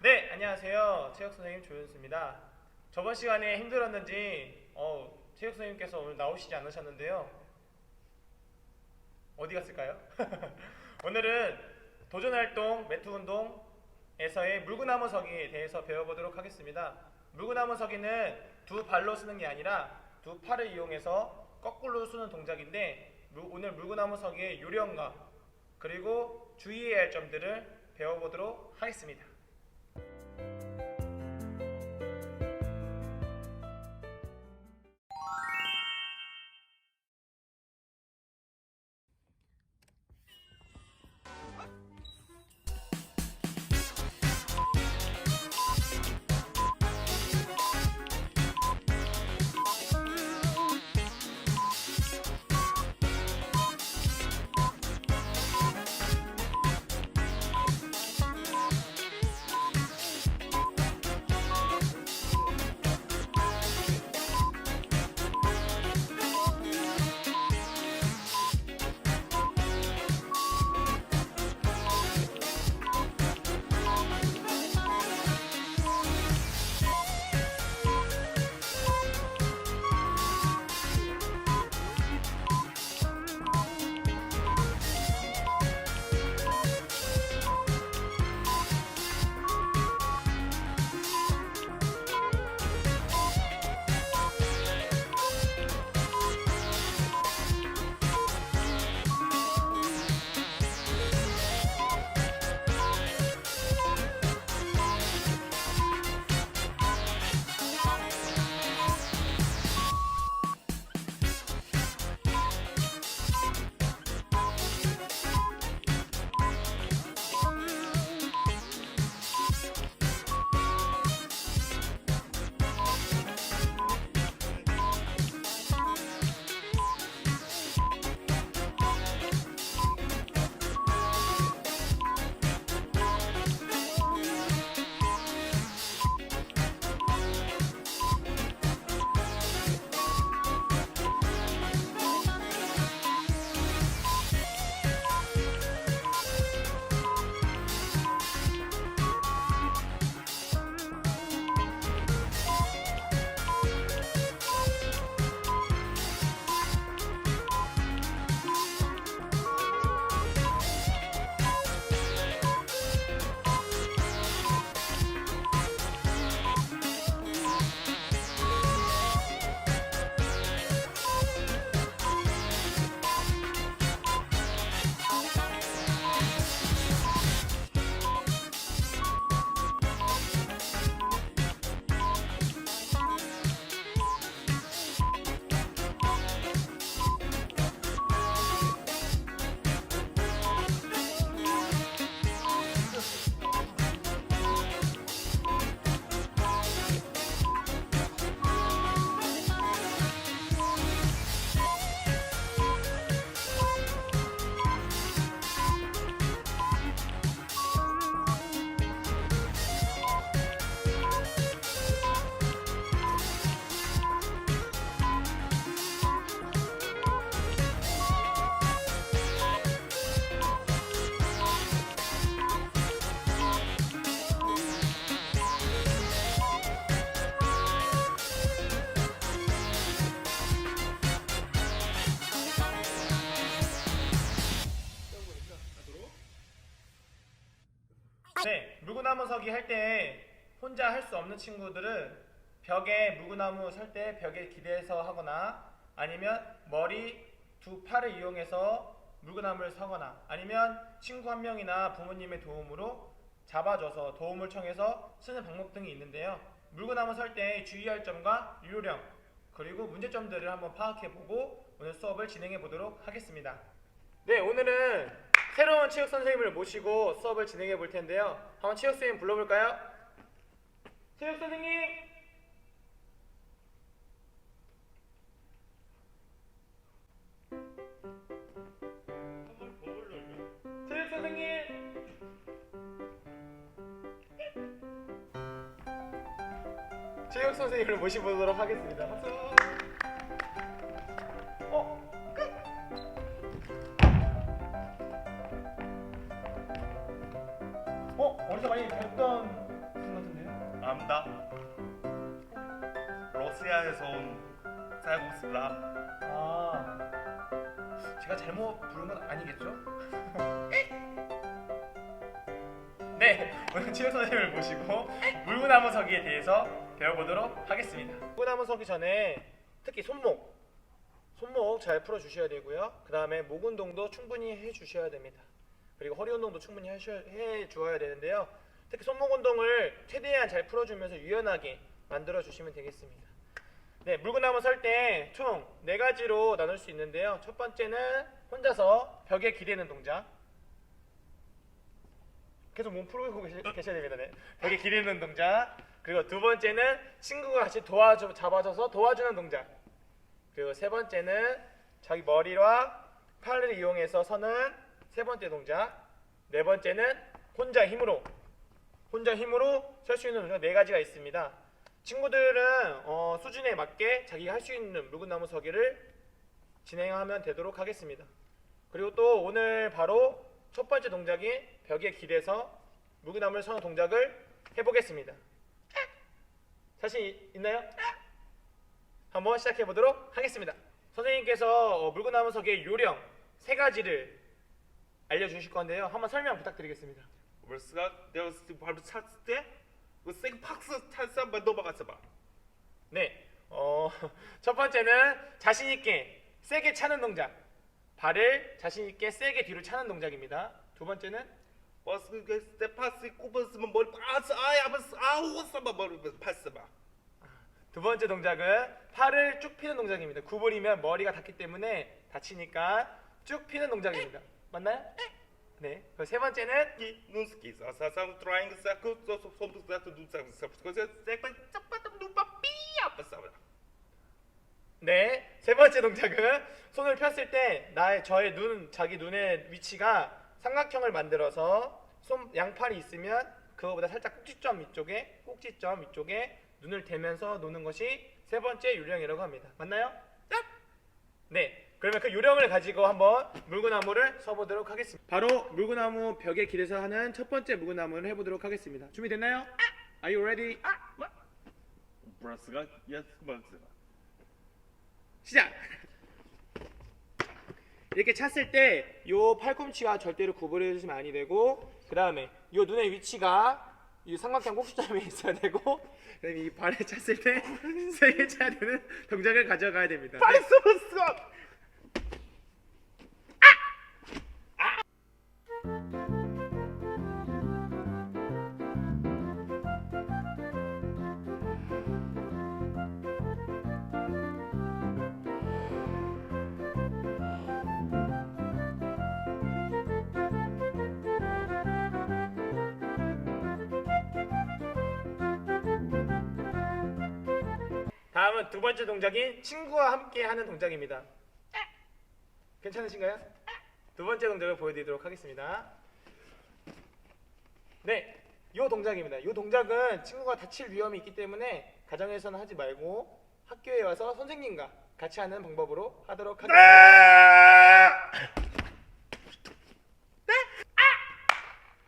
네, 안녕하세요. 체육 선생님 조윤수입니다. 저번 시간에 힘들었는지 어, 체육 선생님께서 오늘 나오시지 않으셨는데요. 어디 갔을까요? 오늘은 도전 활동 매트 운동에서의 물구나무 서기에 대해서 배워보도록 하겠습니다. 물구나무 서기는 두 발로 쓰는 게 아니라 두 팔을 이용해서 거꾸로 쓰는 동작인데 물- 오늘 물구나무 서기의 요령과 그리고 주의해야 할 점들을 배워보도록 하겠습니다. 네, 물구나무 서기 할 때 혼자 할 수 없는 친구들은 벽에 물구나무 설 때 벽에 기대서 하거나 아니면 머리 두 팔을 이용해서 물구나무를 서거나 아니면 친구 한 명이나 부모님의 도움으로 잡아줘서 도움을 청해서 쓰는 방법 등이 있는데요. 물구나무 설 때 주의할 점과 요령 그리고 문제점들을 한번 파악해보고 오늘 수업을 진행해 보도록 하겠습니다. 네, 오늘은 새로운 체육 선생님을 모시고 수업을 진행해 볼 텐데요. 한번 체육 선생님 불러볼까요? 체육 선생님! 선생님을 모시보도록 하겠습니다. 박수! 러시아에서 온 쌀국수라 아, 제가 잘못 부른 건 아니겠죠? 네, 오늘 체육 선생님을 모시고 물구나무 서기에 대해서 배워보도록 하겠습니다. 물구나무 서기 전에 특히 손목, 손목 잘 풀어주셔야 되고요. 그 다음에 목 운동도 충분히 해주셔야 됩니다. 그리고 허리 운동도 충분히 하셔, 해주어야 되는데요. 특히 손목 운동을 최대한 잘 풀어주면서 유연하게 만들어 주시면 되겠습니다. 네, 물구나무 설 때 총 네 가지로 나눌 수 있는데요. 첫 번째는 혼자서 벽에 기대는 동작. 계속 몸 풀고 계시, 계셔야 됩니다. 네. 벽에 기대는 동작. 그리고 두 번째는 친구가 같이 도와줘 잡아줘서 도와주는 동작. 그리고 세 번째는 자기 머리와 팔을 이용해서 서는 세 번째 동작. 네 번째는 혼자 힘으로 혼자 힘으로 설 수 있는 동작 네 가지가 있습니다. 친구들은 어, 수준에 맞게 자기가 할 수 있는 물구나무 서기를 진행하면 되도록 하겠습니다. 그리고 또 오늘 바로 첫 번째 동작인 벽에 기대서 물구나무를 서는 동작을 해보겠습니다. 자신 이- 있나요? 한번 시작해 보도록 하겠습니다. 선생님께서 어, 물구나무 서기의 요령 세 가지를 알려주실 건데요. 한번 설명 부탁드리겠습니다. 월스가 내가 발을 찼을 때 그 세게 팍스 찼어 한번 넘어갔어 봐. 네, 어, 첫 번째는 자신 있게 세게 차는 동작. 발을 자신 있게 세게 뒤로 차는 동작입니다. 두 번째는 버스 그 스테파스 꼽았으면 머리 파스 아야 버스 아우 써봐 머리 파스 봐. 두 번째 동작은 팔을 쭉 피는 동작입니다. 구부리면 머리가 닿기 때문에 다치니까 쭉 피는 동작입니다. 맞나요? 네. 세 번째는 이 눈스키 사사상 트라이앵글 사크 소소 손도 사크 사크 그래서 세번 짭빠다 눈빠 삐야 버스 봐. 네. 세 번째 동작은 손을 폈을 때 나의 저의 눈 자기 눈의 위치가 삼각형을 만들어서 손 양팔이 있으면 그거보다 살짝 꼭지점 위쪽에 꼭지점 위쪽에 눈을 대면서 노는 것이 세 번째 요령이라고 합니다. 맞나요? 네. 그러면 그 요령을 가지고 한번 물구나무를 서보도록 하겠습니다. 바로 물구나무 벽에 길에서 하는 첫 번째 물구나무를 해보도록 하겠습니다. 준비됐나요? Are you ready? 버스가 예스 버스. 시작. 이렇게 찼을 때 요 팔꿈치와 절대로 구부려 주시면 아니 되고 그 다음에 요 눈의 위치가 이 삼각형 꼭지점에 있어야 되고 그다음에 이 발에 찼을 때 세게 차야 되는 동작을 가져가야 됩니다. 네. 버스 다음은 두 번째 동작인 친구와 함께 하는 동작입니다. 괜찮으신가요? 두 번째 동작을 보여드리도록 하겠습니다. 네, 이 동작입니다. 이 동작은 친구가 다칠 위험이 있기 때문에 가정에서는 하지 말고 학교에 와서 선생님과 같이 하는 방법으로 하도록 하겠습니다.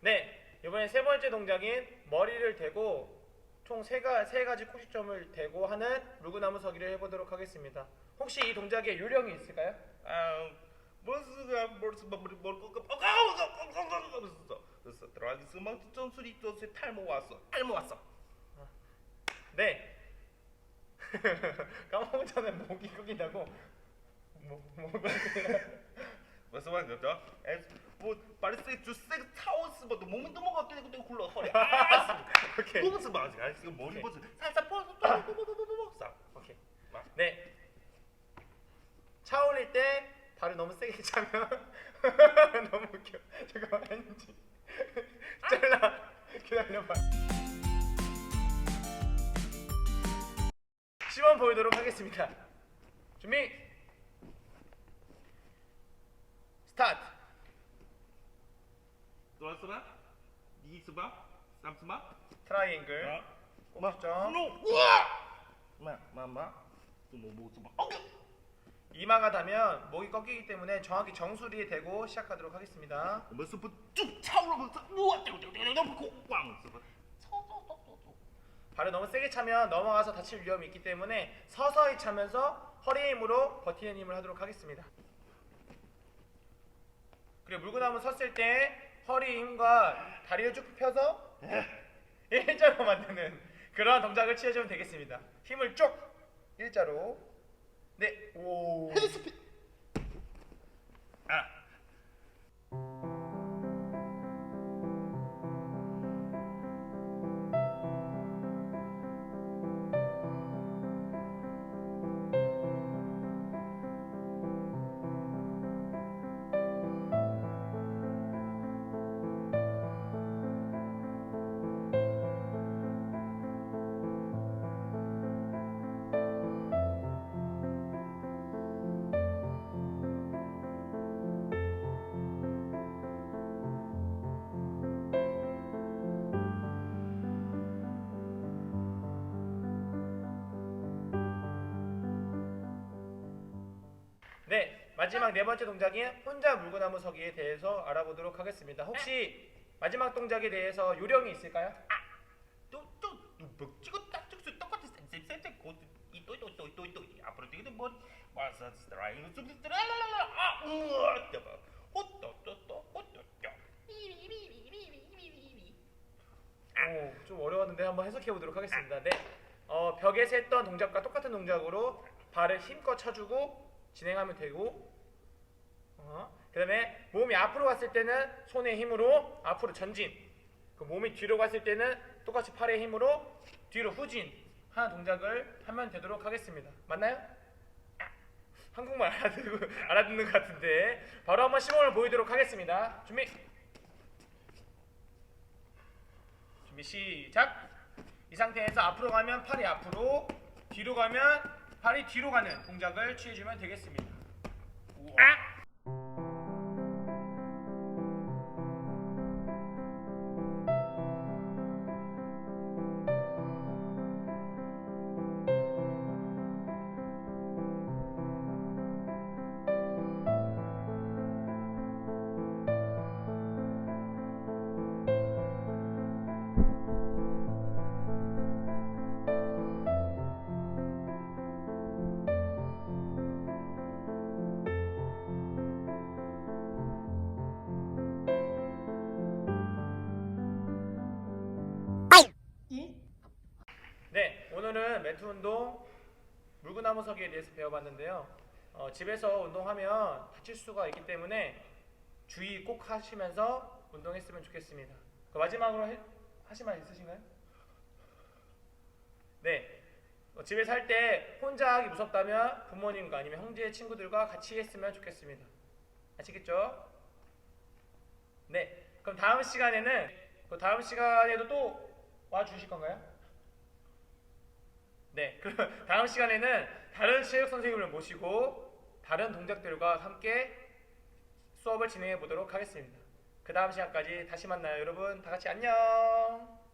네, 이번에 세 번째 동작인 머리를 대고 총세세 가지 꼭지점을 대고 하는 물구나무 서기를 해보도록 하겠습니다. 혹시 이 동작에 요령이 있을까요? 아 버스가 버스 머리 머리 꺾어 어가어가어가어가어가 그래서 드라이스 막 전술이 전술 탈모 왔어 탈모 왔어. 네. 까먹은 전에 목이 꺾인다고. 뭐, 뭐, 무슨 말이죠? 뭐 파리스 주스 타오스 뭐 몸이 너무 어떻게 그때 굴러 허리 아 오케이. 무슨 말이지? 아 지금 머리 오케이. 버스 살살 뻗어 뽀뽀뽀뽀뽀뽀 싹. 오케이. 네. 차 올릴 때 발을 너무 세게 차면 너무 웃겨. 잠깐만 아닌지. 잘라. 기다려봐. 시범 보이도록 하겠습니다. 준비. 스타트. 들어왔어봐? 이스바? 삼스마? 트라이앵글. 어? 꼭지점. 우와! 마 마마 뭐 뭐서 막 어깨 이마가 닿으면 목이 꺾이기 때문에 정확히 정수리에 대고 시작하도록 하겠습니다. 뭐서 쭉 차오르면서 우와 떼고 꽝 발을 너무 세게 차면 넘어가서 다칠 위험이 있기 때문에 서서히 차면서 허리 힘으로 버티는 힘을 하도록 하겠습니다. 그리고 물구나무 섰을 때 허리 힘과 다리를 쭉 펴서 일자로 만드는 그러한 동작을 취해주면 되겠습니다. 힘을 쭉 일자로 네, 오. 헤드 스피 아 마지막 네 번째 동작인 혼자 물구나무 서기에 대해서 알아보도록 하겠습니다. 혹시 마지막 동작에 대해서 요령이 있을까요? 또또 먹지고 딱 찍수 똑같이 쌤쌤쌤 곧이또또또또 앞으로 뛰기도 머리 와서 스트라이크 좀 스트라이랄랄라 아 우와 대박 호또또또 호또또 오, 좀 어려웠는데 한번 해석해 보도록 하겠습니다. 네, 어, 벽에서 했던 동작과 똑같은 동작으로 발을 힘껏 쳐주고 진행하면 되고, 어, 그 다음에 몸이 앞으로 갔을 때는 손의 힘으로 앞으로 전진, 그 몸이 뒤로 갔을 때는 똑같이 팔의 힘으로 뒤로 후진 하는 동작을 하면 되도록 하겠습니다. 맞나요? 한국말 알아듣고 알아듣는 것 같은데 바로 한번 시범을 보이도록 하겠습니다. 준비. 준비 시작. 이 상태에서 앞으로 가면 팔이 앞으로, 뒤로 가면 팔이 뒤로 가는 동작을 취해주면 되겠습니다. 우와. 물구나무 서기에 대해서 배워봤는데요. 어, 집에서 운동하면 다칠 수가 있기 때문에 주의 꼭 하시면서 운동했으면 좋겠습니다. 그 마지막으로 해- 하실 말 있으신가요? 네, 어, 집에 살 때 혼자 하기 무섭다면 부모님과 아니면 형제 친구들과 같이 했으면 좋겠습니다. 아시겠죠? 네, 그럼 다음 시간에는 그 다음 시간에도 또 와주실 건가요? 네, 그럼 다음 시간에는 다른 체육 선생님을 모시고 다른 동작들과 함께 수업을 진행해 보도록 하겠습니다. 그 다음 시간까지 다시 만나요, 여러분. 다 같이 안녕.